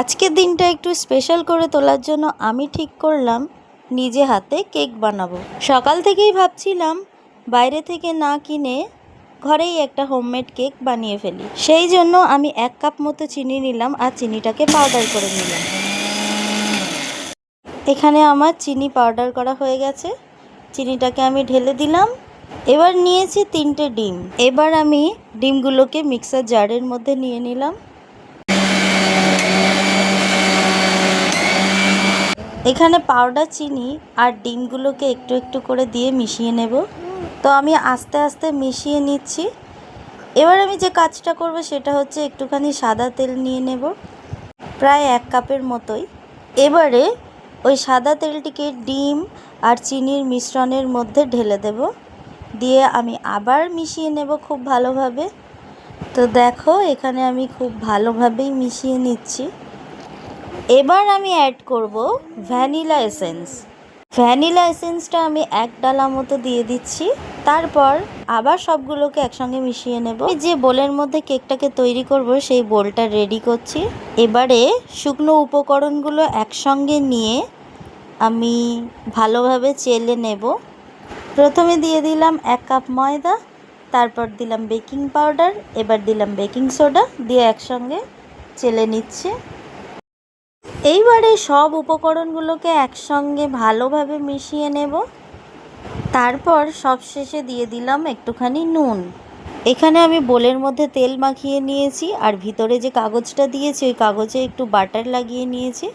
আজকের দিনটা একটু স্পেশাল করে তোলার জন্য আমি ঠিক করলাম, নিজে হাতে কেক বানাবো। সকাল থেকেই ভাবছিলাম, বাইরে থেকে না কিনে ঘরেই একটা হোমমেড কেক বানিয়ে ফেলি। সেই জন্য আমি এক কাপ মতো চিনি নিলাম আর চিনিটাকে পাউডার করে নিলাম। এখানে আমার চিনি পাউডার করা হয়ে গেছে। চিনিটাকে আমি ঢেলে দিলাম। এবার নিয়েছি তিনটে ডিম। এবার আমি ডিমগুলোকে মিক্সার জারের মধ্যে নিয়ে নিলাম। এখানে পাউডার, চিনি আর ডিমগুলোকে একটু একটু করে দিয়ে মিশিয়ে নেব। তো আমি আস্তে আস্তে মিশিয়ে নিচ্ছি। এবার আমি যে কাজটা করব সেটা হচ্ছে একটুখানি সাদা তেল নিয়ে নেব, প্রায় এক কাপের মতোই। এবারে ওই সাদা তেলটিকে ডিম আর চিনির মিশ্রণের মধ্যে ঢেলে দেব। দিয়ে আমি আবার মিশিয়ে নেব খুব ভালোভাবে। তো দেখো, এখানে আমি খুব ভালোভাবেই মিশিয়ে নিচ্ছি। এবার আমি অ্যাড করব ভ্যানিলা এসেন্স ভ্যানিলা এসেন্সটা আমি এক ডালা মতো দিয়ে দিচ্ছি। তারপর আবার সবগুলোকে একসঙ্গে মিশিয়ে নেব। যে বোলের মধ্যে কেকটাকে তৈরি করব, সেই বোলটা রেডি করছি। এবারে শুকনো উপকরণগুলো একসঙ্গে নিয়ে আমি ভালোভাবে চেলে নেব। প্রথমে দিয়ে দিলাম এক কাপ ময়দা, তারপর দিলাম বেকিং পাউডার, এবার দিলাম বেকিং সোডা, দিয়ে একসঙ্গে চেলে নিচ্ছে। এইবারে সব উপকরণগুলোকে একসঙ্গে ভালোভাবে মিশিয়ে নেব। তারপর সবশেষে দিয়ে দিলাম একটুখানি নুন। এখানে আমি বোলের মধ্যে তেল মাখিয়ে নিয়েছি আর ভিতরে যে কাগজটা দিয়েছি, ওই কাগজে একটু বাটার লাগিয়ে নিয়েছি।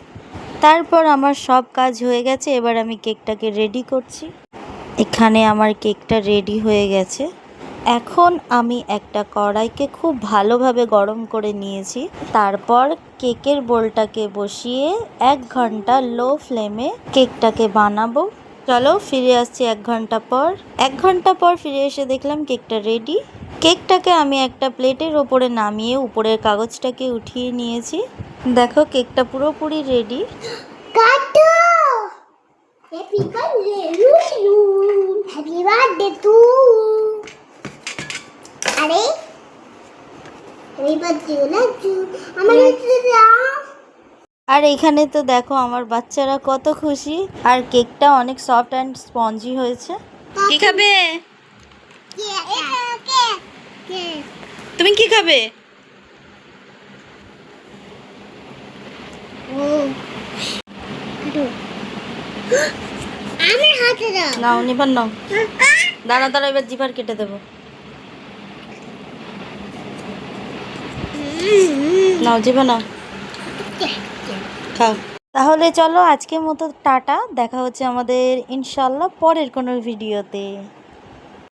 তারপর আমার সব কাজ হয়ে গেছে, এবার আমি কেকটাকে রেডি করছি। এখানে আমার কেকটা রেডি হয়ে গেছে। এখন আমি একটা কড়াইকে খুব ভালোভাবে গরম করে নিয়েছি। তারপর কেকের বোলটাকে বসিয়ে এক ঘণ্টা লো ফ্লেমে কেকটাকে বানাবো। চলো ফিরে আসছি এক ঘণ্টা পর। এক ঘণ্টা পর ফিরে এসে দেখলাম কেকটা রেডি। কেকটাকে আমি একটা প্লেটের ওপরে নামিয়ে উপরের কাগজটাকে উঠিয়ে নিয়েছি। দেখো কেকটা পুরোপুরি রেডি। আর এখানে তো দেখো আমার বাচ্চারা কত খুশি। আর কেকটা অনেক সফট অ্যান্ড স্পঞ্জি হয়েছে। কি খাবে? তুমি কি খাবে? হাতে দাও। নাও দাঁড়া দাঁড়া এবার জিভার কেটে দেবো। নাও জিভে না? খাও। তাহলে চলো আজকের মতো টাটা, দেখা হচ্ছে আমাদের ইনশাল্লাহ পরের কোনো ভিডিওতে।